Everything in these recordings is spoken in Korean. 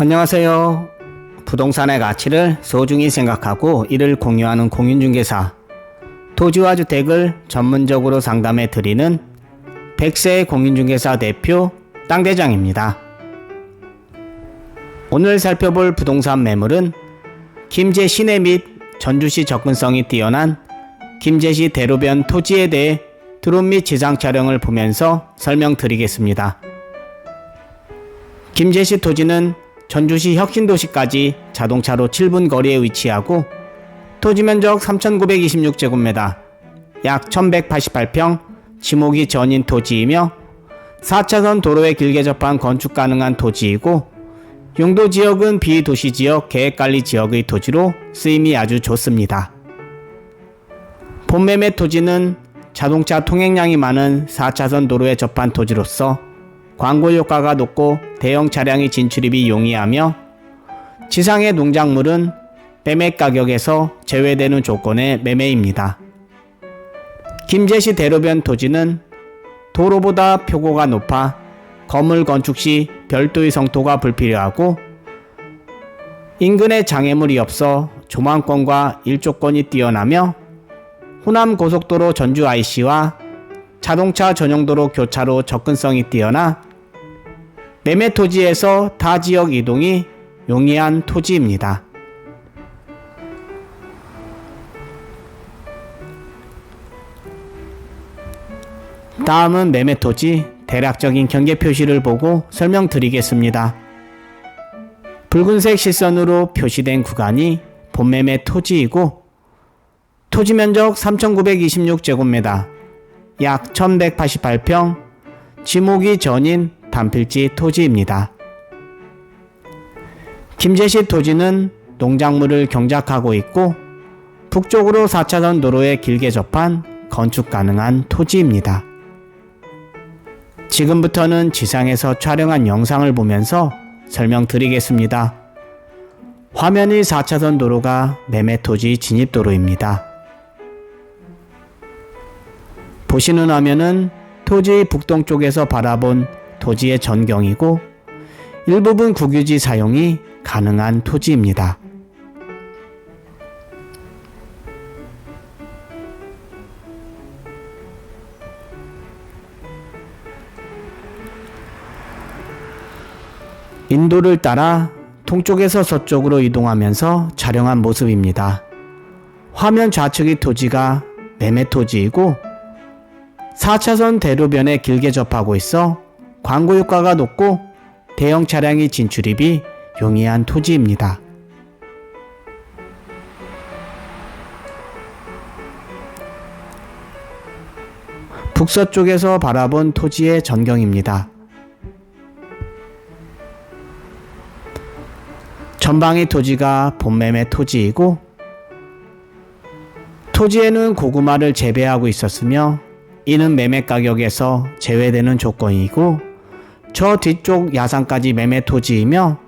안녕하세요. 부동산의 가치를 소중히 생각하고 이를 공유하는 공인중개사 토지와 주택을 전문적으로 상담해 드리는 백세 공인중개사 대표 땅대장입니다. 오늘 살펴볼 부동산 매물은 김제 시내 및 전주시 접근성이 뛰어난 김제시 대로변 토지에 대해 드론 및 지상 촬영을 보면서 설명드리겠습니다. 김제시 토지는 전주시 혁신도시까지 자동차로 7분 거리에 위치하고 토지 면적 3,926제곱미터, 약 1,188평, 지목이 전인 토지이며 4차선 도로에 길게 접한 건축 가능한 토지이고 용도 지역은 비도시 지역 계획관리 지역의 토지로 쓰임이 아주 좋습니다. 본매매 토지는 자동차 통행량이 많은 4차선 도로에 접한 토지로서 광고 효과가 높고 대형 차량의 진출입이 용이하며 지상의 농작물은 매매 가격에서 제외되는 조건의 매매입니다. 김제시 대로변 토지는 도로보다 표고가 높아 건물 건축 시 별도의 성토가 불필요하고 인근에 장애물이 없어 조망권과 일조권이 뛰어나며 호남 고속도로 전주 IC와 자동차 전용도로 교차로 접근성이 뛰어나 매매 토지에서 타 지역 이동이 용이한 토지입니다. 다음은 매매 토지 대략적인 경계 표시를 보고 설명드리겠습니다. 붉은색 실선으로 표시된 구간이 본매매 토지이고 토지 면적 3,926제곱미터, 약 1,188평, 지목이 전인 단필지 토지입니다. 김제시 토지는 농작물을 경작하고 있고 북쪽으로 4차선 도로에 길게 접한 건축 가능한 토지입니다. 지금부터는 지상에서 촬영한 영상을 보면서 설명드리겠습니다. 화면의 4차선 도로가 매매 토지 진입도로입니다. 보시는 화면은 토지의 북동쪽에서 바라본 토지의 전경이고 일부분 국유지 사용이 가능한 토지입니다. 인도를 따라 동쪽에서 서쪽으로 이동하면서 촬영한 모습입니다. 화면 좌측의 토지가 매매 토지이고 4차선 대로변에 길게 접하고 있어 광고 효과가 높고 대형 차량의 진출입이 용이한 토지입니다. 북서쪽에서 바라본 토지의 전경입니다. 전방의 토지가 본매매 토지이고 토지에는 고구마를 재배하고 있었으며 이는 매매 가격에서 제외되는 조건이고 저 뒤쪽 야산까지 매매 토지이며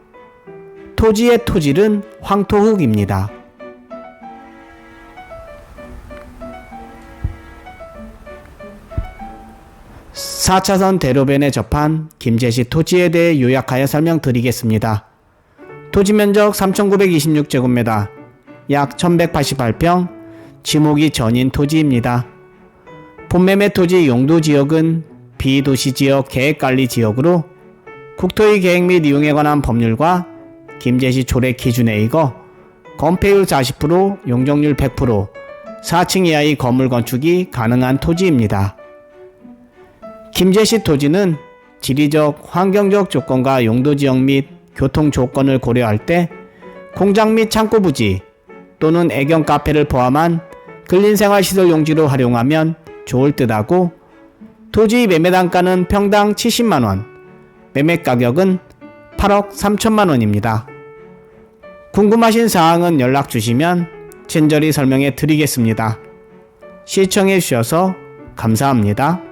토지의 토질은 황토흙입니다. (4차선) 대로변에 접한 김제시 토지에 대해 요약하여 설명드리겠습니다. 토지 면적 3,926제곱미터, 약 1,188평, 지목이 전인 토지입니다. 본매매 토지 용도 지역은 비도시 지역 계획 관리 지역으로 국토의 계획 및 이용에 관한 법률과 김제시 조례 기준에 의거 건폐율 40%, 용적률 100%, 4층 이하의 건물 건축이 가능한 토지입니다. 김제시 토지는 지리적, 환경적 조건과 용도 지역 및 교통 조건을 고려할 때 공장 및 창고 부지 또는 애견 카페를 포함한 근린생활시설 용지로 활용하면 좋을 듯하고 토지 매매 단가는 평당 70만원, 매매 가격은 8억 3천만원입니다. 궁금하신 사항은 연락 주시면 친절히 설명해 드리겠습니다. 시청해 주셔서 감사합니다.